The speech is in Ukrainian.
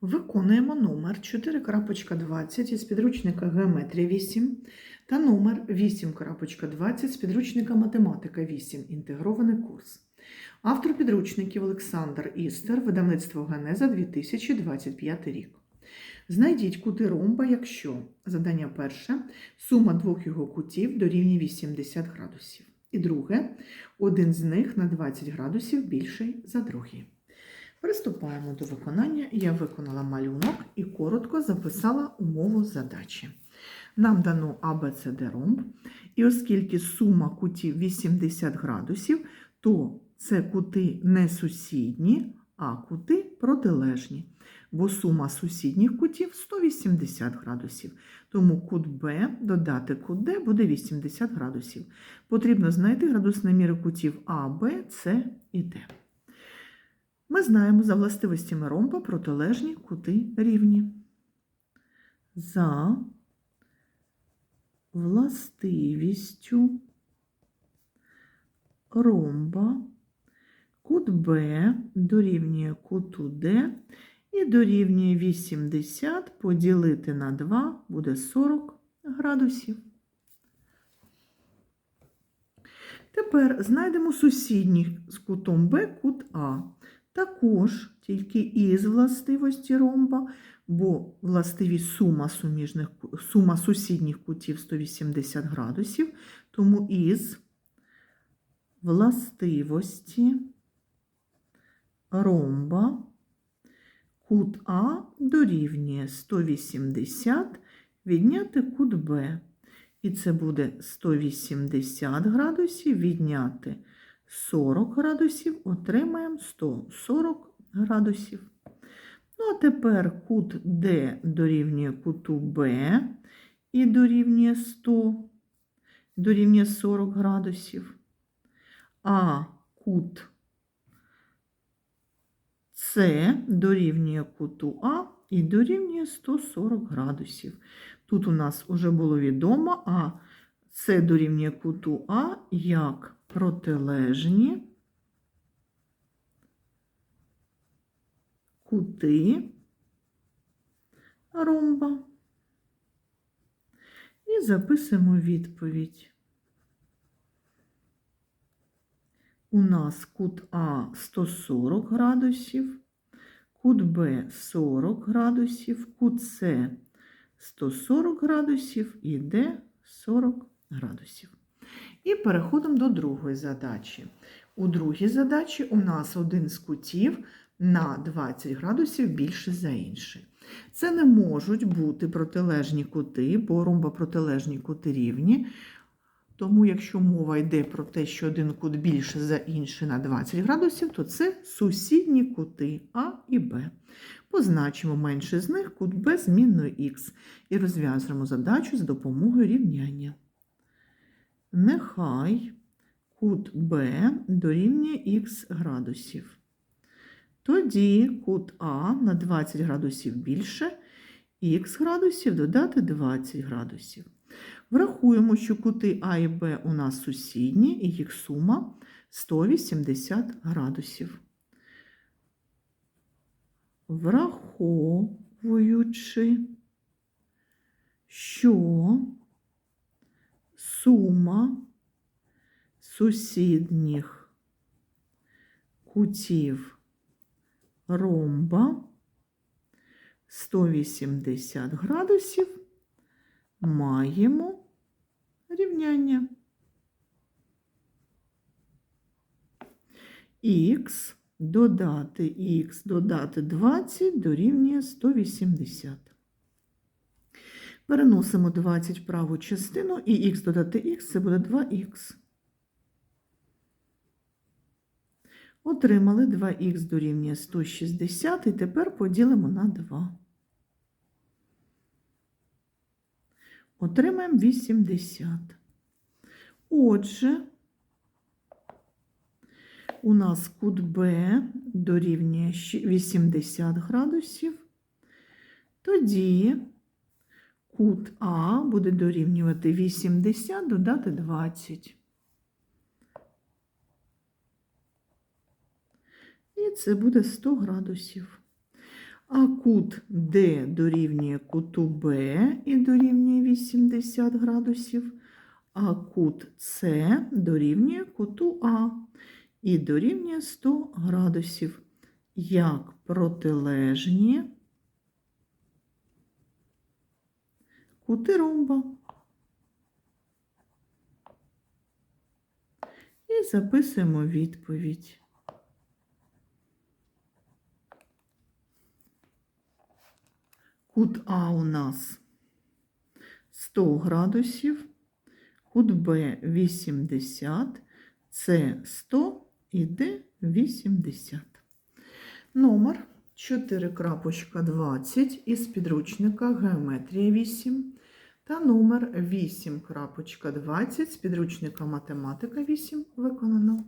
Виконуємо номер 4.20 із підручника Геометрія 8 та номер 8.20 з підручника Математика 8. Інтегрований курс. Автор підручників Олександр Істер, видавництво Генеза 2025 рік. Знайдіть кути ромба, якщо задання перше, сума двох його кутів дорівнює 80 градусів. І друге, один з них на 20 градусів більший за другий. Приступаємо до виконання. Я виконала малюнок і коротко записала умову задачі. Нам дано ABCD ромб, і оскільки сума кутів 80 градусів, то це кути не сусідні, а кути протилежні. Бо сума сусідніх кутів 180 градусів. Тому кут Б додати кут Д буде 80 градусів. Потрібно знайти градусні міри кутів А, Б, С і Д. Ми знаємо за властивостями ромба протилежні кути рівні. За властивістю ромба кут Б дорівнює куту Д і дорівнює 80 поділити на 2 буде 40 градусів. Тепер знайдемо сусідній з кутом Б кут А. Також тільки із властивості ромба, бо властивість сума, суміжних, сума сусідніх кутів 180 градусів, тому із властивості ромба кут А дорівнює 180 відняти кут Б. І це буде 180 градусів відняти 40 градусів, отримаємо 140 градусів. Ну, а тепер кут D дорівнює куту Б і дорівнює 100, дорівнює 40 градусів. А кут С дорівнює куту А і дорівнює 140 градусів. Тут у нас вже було відомо, а С дорівнює куту А як протилежні кути ромба. І записуємо відповідь. У нас кут А 140 градусів, кут Б 40 градусів, кут С 140 градусів і Д 40 градусів. І переходимо до другої задачі. У другій задачі у нас один з кутів на 20 градусів більше за інший. Це не можуть бути протилежні кути, бо ромбопротилежні кути рівні. Тому, якщо мова йде про те, що один кут більше за інший на 20 градусів, то це сусідні кути А і Б. Позначимо менше з них кут Б змінною х і розв'язуємо задачу з допомогою рівняння. Нехай кут Б дорівнює х градусів. Тоді кут А на 20 градусів більше, х градусів додати 20 градусів. Врахуємо, що кути А і Б у нас сусідні, і їх сума 180 градусів. Враховуючи, що сума сусідніх кутів ромба 180 градусів, маємо рівняння. Х додати х додати 20 дорівнює 180. Переносимо 20 в праву частину і х додати х це буде 2х. Отримали 2х дорівнює 160 і тепер поділимо на 2. Отримаємо 80. Отже, у нас кут Б дорівнює 80 градусів. Тоді кут А буде дорівнювати 80, додати 20. І це буде 100 градусів. А кут D дорівнює куту Б і дорівнює 80 градусів, а кут С дорівнює куту А і дорівнює 100 градусів, як протилежні кути ромба. І записуємо відповідь. Кут А у нас 100 градусів, кут Б 80, С 100 і Д 80. Номер 4.20 із підручника Геометрія 8 та номер 8.20 з підручника Математика 8 виконано.